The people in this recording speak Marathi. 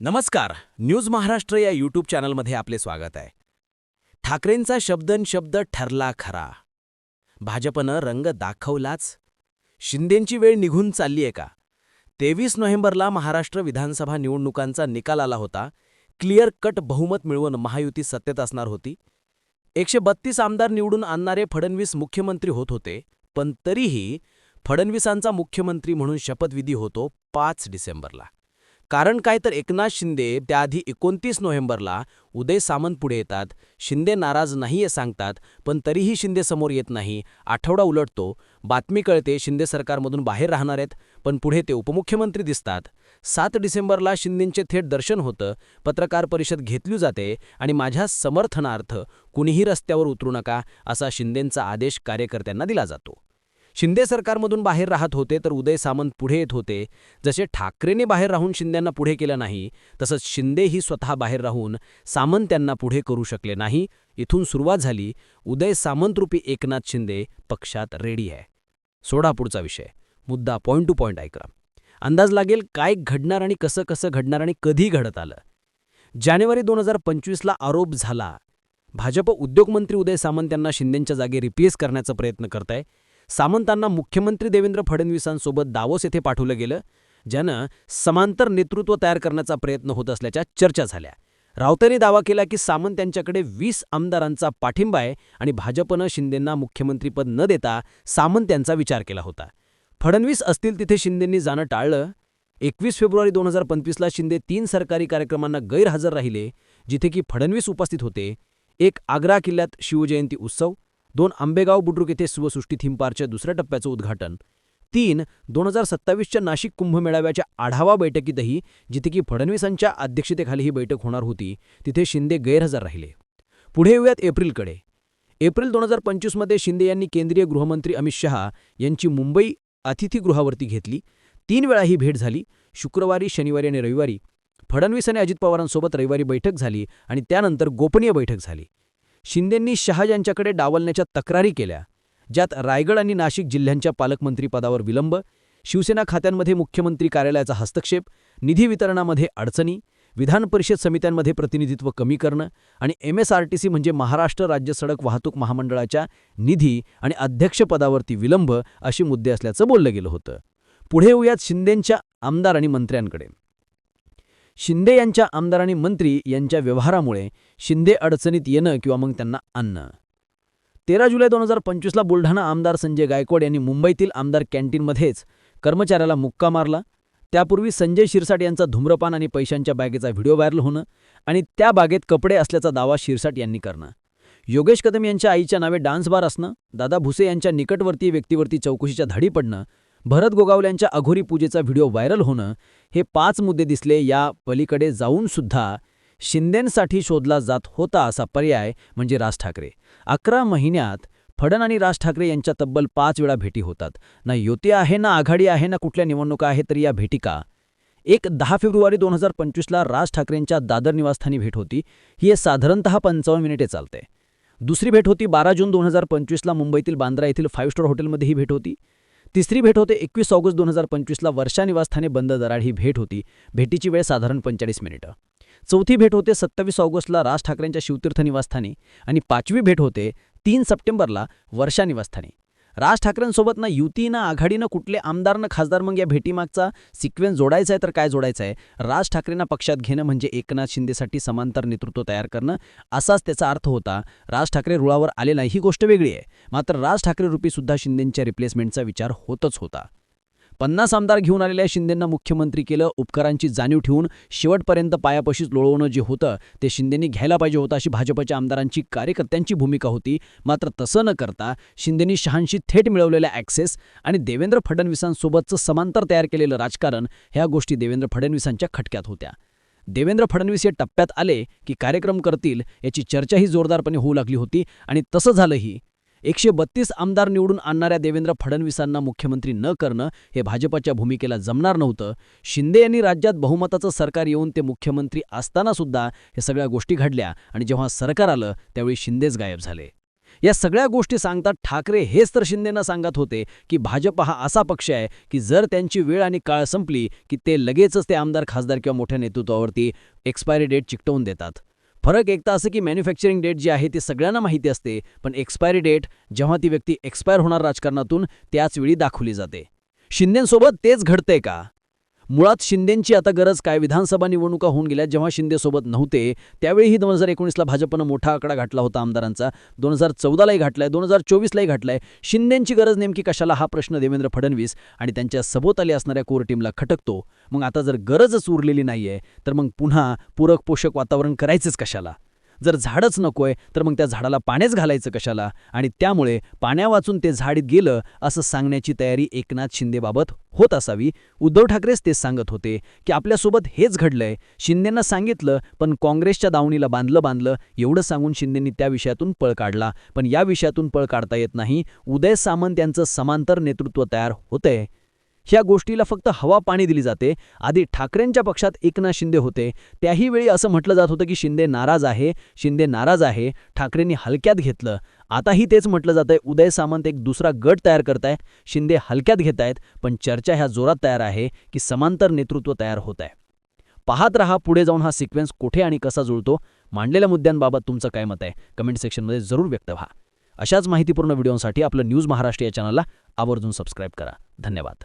नमस्कार. न्यूज महाराष्ट्र या यूट्यूब चॅनलमध्ये आपले स्वागत आहे. ठाकरेंचा शब्दन शब्द ठरला खरा. भाजपनं रंग दाखवलाच. शिंदेंची वेळ निघून चालली आहे का? तेवीस नोव्हेंबरला महाराष्ट्र विधानसभा निवडणुकांचा निकाल आला होता. क्लिअर कट बहुमत मिळवून महायुती सत्तेत असणार होती. एकशे बत्तीस आमदार निवडून आणणारे फडणवीस मुख्यमंत्री होत होते. पण तरीही फडणवीसांचा मुख्यमंत्री म्हणून शपथविधी होतो पाच डिसेंबरला. कारण काय तर एकनाथ शिंदे त्याआधी एकोणतीस नोव्हेंबरला उदय सामंत पुढे येतात. शिंदे नाराज नाहीये सांगतात पण तरीही शिंदे समोर येत नाही. आठवडा उलटतो. बातमी कळते शिंदे सरकारमधून बाहेर राहणार आहेत पण पुढे ते उपमुख्यमंत्री दिसतात. सात डिसेंबरला शिंदेंचे थेट दर्शन होतं. पत्रकार परिषद घेतली जाते आणि माझ्या समर्थनार्थ कुणीही रस्त्यावर उतरू नका असा शिंदेंचा आदेश कार्यकर्त्यांना दिला जातो. शिंदे सरकारमधून बाहेर राहत होते तर उदय सामंत पुढे येत होते. जसे ठाकरेने बाहेर राहून शिंद्यांना पुढे केलं नाही तसंच शिंदेही स्वतः बाहेर राहून सामंत त्यांना पुढे करू शकले नाही. इथून सुरुवात झाली. उदय सामंतरूपी एकनाथ शिंदे पक्षात रेडी आहे. सोडा पुढचा विषय. मुद्दा पॉईंट टू पॉईंट ऐका अंदाज लागेल काय घडणार आणि कसं कसं घडणार आणि कधी घडत आलं? जानेवारी दोन हजार पंचवीसला आरोप झाला. भाजप उद्योगमंत्री उदय सामंत यांना शिंदेंच्या जागी रिप्लेस करण्याचा प्रयत्न करताय. सामंतांना मुख्यमंत्री देवेंद्र फडणवीसांसोबत दावोस येथे पाठवलं गेलं ज्यानं समांतर नेतृत्व तयार करण्याचा प्रयत्न होत असल्याच्या चर्चा झाल्या. राऊतांनी दावा केला की सामंत यांच्याकडे वीस आमदारांचा पाठिंबा आहे आणि भाजपनं शिंदेंना मुख्यमंत्रीपद न देता सामंत यांचा विचार केला होता. फडणवीस असतील तिथे शिंदेंनी जाणं टाळलं. एकवीस फेब्रुवारी दोन हजार पंचवीसला शिंदे तीन सरकारी कार्यक्रमांना गैरहजर राहिले जिथे की फडणवीस उपस्थित होते. एक आग्रा किल्ल्यात शिवजयंती उत्सव दोन आंबेगाव बुद्रुक येथे शिवसृष्टी थीम पार्कच्या दुसऱ्या टप्प्याचं उद्घाटन. तीन दोन हजार सत्तावीसच्या नाशिक कुंभमेळाव्याच्या आढावा बैठकीतही जिथे की फडणवीसांच्या अध्यक्षतेखाली ही बैठक होणार होती तिथे शिंदे गैरहजर राहिले. पुढे येऊयात एप्रिलकडे. एप्रिल दोन हजार पंचवीसमध्ये शिंदे यांनी केंद्रीय गृहमंत्री अमित शहा यांची मुंबई अतिथीगृहावरती घेतली. तीन वेळा ही भेट झाली. शुक्रवारी शनिवारी आणि रविवारी फडणवीस आणि अजित पवारांसोबत रविवारी बैठक झाली आणि त्यानंतर गोपनीय बैठक झाली. शिंदेंनी शहा यांच्याकडे डावलण्याच्या तक्रारी केल्या ज्यात रायगड आणि नाशिक जिल्ह्यांच्या पालकमंत्रीपदावर विलंब शिवसेना खात्यांमध्ये मुख्यमंत्री कार्यालयाचा हस्तक्षेप निधी वितरणामध्ये अडचणी विधान परिषद समित्यांमध्ये प्रतिनिधित्व कमी करणं आणि एमएसआरटीसी म्हणजे महाराष्ट्र राज्य सडक वाहतूक महामंडळाच्या निधी आणि अध्यक्षपदावरती विलंब अशी मुद्दे असल्याचं बोललं गेलं होतं. पुढे येऊयात शिंदेंच्या आमदार आणि मंत्र्यांकडे. शिंदे यांच्या आमदार आणि मंत्री यांच्या व्यवहारामुळे शिंदे अडचणीत येणं किंवा मग त्यांना आणणं. तेरा जुलै दोन हजार पंचवीसला बुलढाणा आमदार संजय गायकवाड यांनी मुंबईतील आमदार कॅन्टीनमध्येच कर्मचाऱ्याला मुक्का मारला. त्यापूर्वी संजय शिरसाट यांचा धूम्रपान आणि पैशांच्या बॅगेचा व्हिडिओ व्हायरल होणं आणि त्या बागेत कपडे असल्याचा दावा शिरसाट यांनी करणं. योगेश कदम यांच्या आईच्या नावे डान्स बार असणं दादा भुसे यांच्या निकटवर्ती व्यक्तीवरती चौकशीच्या धाडी पडणं भरत गोगावल्यांच्या अघोरी पूजेचा व्हिडिओ व्हायरल होणं हे पाच मुद्दे दिसले या पलीकडे जाऊनसुद्धा शिंदेंसाठी शोधला जात होता असा पर्याय म्हणजे राज ठाकरे. अकरा महिन्यात फडण आणि राज ठाकरे यांच्या तब्बल पाच वेळा भेटी होतात. ना युती आहे ना आघाडी आहे ना कुठल्या निवडणुका आहेत तरी या भेटी का? एक दहा फेब्रुवारी दोन हजार पंचवीसला राज ठाकरेंच्या दादर निवासस्थानी भेट होती. ही साधारणतः पंचावन्न मिनिटे चालते. दुसरी भेट होती बारा जून दोन हजार पंचवीसला मुंबईतील बांद्रा येथील फाईव्ह स्टार हॉटेलमध्ये ही भेट होती. तिसरी भेट होते एकवीस ऑगस्ट दोन हजार पंचवीसला वर्षा निवासस्थाने बंद दराड ही भेट होती. भेटीची वेळ साधारण पंचेचाळीस मिनिटं. चौथी भेट होते सत्तावीस ऑगस्टला राज ठाकरेंच्या शिवतीर्थ निवासस्थानी आणि पाचवी भेट होते तीन सप्टेंबरला वर्षा निवासस्थानी राज ठाकरेंसोबत ना युती ना आघाडी ना कुठले आमदार ना खासदार मग या भेटीमागचा सिक्वेन्स जोडायचा आहे तर काय जोडायचं आहे? राज ठाकरेंना पक्षात घेणं म्हणजे एकनाथ शिंदेसाठी समांतर नेतृत्व तयार करणं असाच त्याचा अर्थ होता. राज ठाकरे रुळावर आले नाही ही गोष्ट वेगळी आहे. मात्र राज ठाकरे रुपी सुद्धा शिंदेंच्या रिप्लेसमेंटचा विचार होतच होता. पन्नास आमदार घेऊन आलेल्या शिंदेंना मुख्यमंत्री केलं उपकारांची जाणीव ठेवून शेवटपर्यंत पायापशीच लोळवणं जे होतं ते शिंदेंनी घ्यायला पाहिजे होतं अशी भाजपच्या आमदारांची कार्यकर्त्यांची भूमिका होती. मात्र तसं न करता शिंदेंनी शहांशी थेट मिळवलेल्या ॲक्सेस आणि देवेंद्र फडणवीसांसोबतचं समांतर तयार केलेलं राजकारण ह्या गोष्टी देवेंद्र फडणवीसांच्या खटक्यात होत्या. देवेंद्र फडणवीस हे टप्प्यात आले की कार्यक्रम करतील याची चर्चाही जोरदारपणे होऊ लागली होती आणि तसं झालंही एकशे बत्तीस आमदार निवडून आणणाऱ्या देवेंद्र फडणवीसांना मुख्यमंत्री न करणं हे भाजपच्या भूमिकेला जमणार नव्हतं. शिंदे यांनी राज्यात बहुमताचं सरकार येऊन ते मुख्यमंत्री असतानासुद्धा हे सगळ्या गोष्टी घडल्या आणि जेव्हा सरकार आलं त्यावेळी शिंदेच गायब झाले. या सगळ्या गोष्टी सांगतात ठाकरे हेच तर शिंदेना सांगत होते की भाजप हा असा पक्ष आहे की जर त्यांची वेळ आणि काळ संपली की ते लगेचच ते आमदार खासदार किंवा मोठ्या नेतृत्वावरती एक्सपायरी डेट चिकटवून देतात. फरक एकता असं की मॅन्युफॅक्चरिंग डेट जी आहे ती सगळ्यांना माहिती असते पण एक्सपायरी डेट जेव्हा ती व्यक्ती एक्सपायर होणार राजकारणातून त्याच वेळी दाखवली जाते. शिंदेंसोबत तेच घडतंय का? मुळात शिंदेंची आता गरज काय? विधानसभा निवडणुका होऊन गेल्या. जेव्हा शिंदेसोबत नव्हते त्यावेळीही दोन हजार एकोणीसला भाजपनं मोठा आकडा घातला होता आमदारांचा. दोन हजार चौदालाही घाटलाय दोन हजार चोवीसलाही घाटलाय शिंदेंची गरज नेमकी कशाला? हा प्रश्न देवेंद्र फडणवीस आणि त्यांच्या सभोवताली असणाऱ्या कोर टीमला खटकतो. मग आता जर गरजच उरलेली नाहीये तर मग पुन्हा पूरक पोषक वातावरण करायचंच कशाला? जर झाडच नकोय तर मग त्या झाडाला पाण्याच घालायचं कशाला? आणि त्यामुळे पाण्या वाचून ते झाड गेलं असं सांगण्याची तयारी एकनाथ शिंदेबाबत होत असावी. उद्धव ठाकरेच तेच सांगत होते की आपल्यासोबत हेच घडलंय. शिंदेंना सांगितलं पण काँग्रेसच्या दावणीला बांधलं बांधलं एवढं सांगून शिंदेंनी त्या विषयातून पळ काढला. पण या विषयातून पळ काढता येत नाही. उदय सामंत यांचं समांतर नेतृत्व तयार होतंय. ह्या गोष्टीला फक्त हवा पाणी दिली जाते. आधी ठाकरेंच्या पक्षात एकनाथ शिंदे होते. त्याही वेळी असं म्हटलं जात होतं की शिंदे नाराज आहे शिंदे नाराज आहे ठाकरेंनी हलक्यात घेतलं. आताही तेच म्हटलं जातंय उदय सामंत एक दुसरा गट तयार करताय शिंदे हलक्यात घेत आहेत पण चर्चा ह्या जोरात तयार आहे की समांतर नेतृत्व तयार होत आहे पाहत रहा पुढे जाऊन हा सिक्वेन्स कुठे आणि कसा जुळतो? मांडलेल्या मुद्द्यांबाबत तुमचं काय मत आहे? कमेंट सेक्शनमध्ये जरूर व्यक्त व्हा. अशाच माहितीपूर्ण व्हिडिओसाठी आपलं न्यूज महाराष्ट्र या चॅनलला आवर्जून सबस्क्राईब करा. धन्यवाद.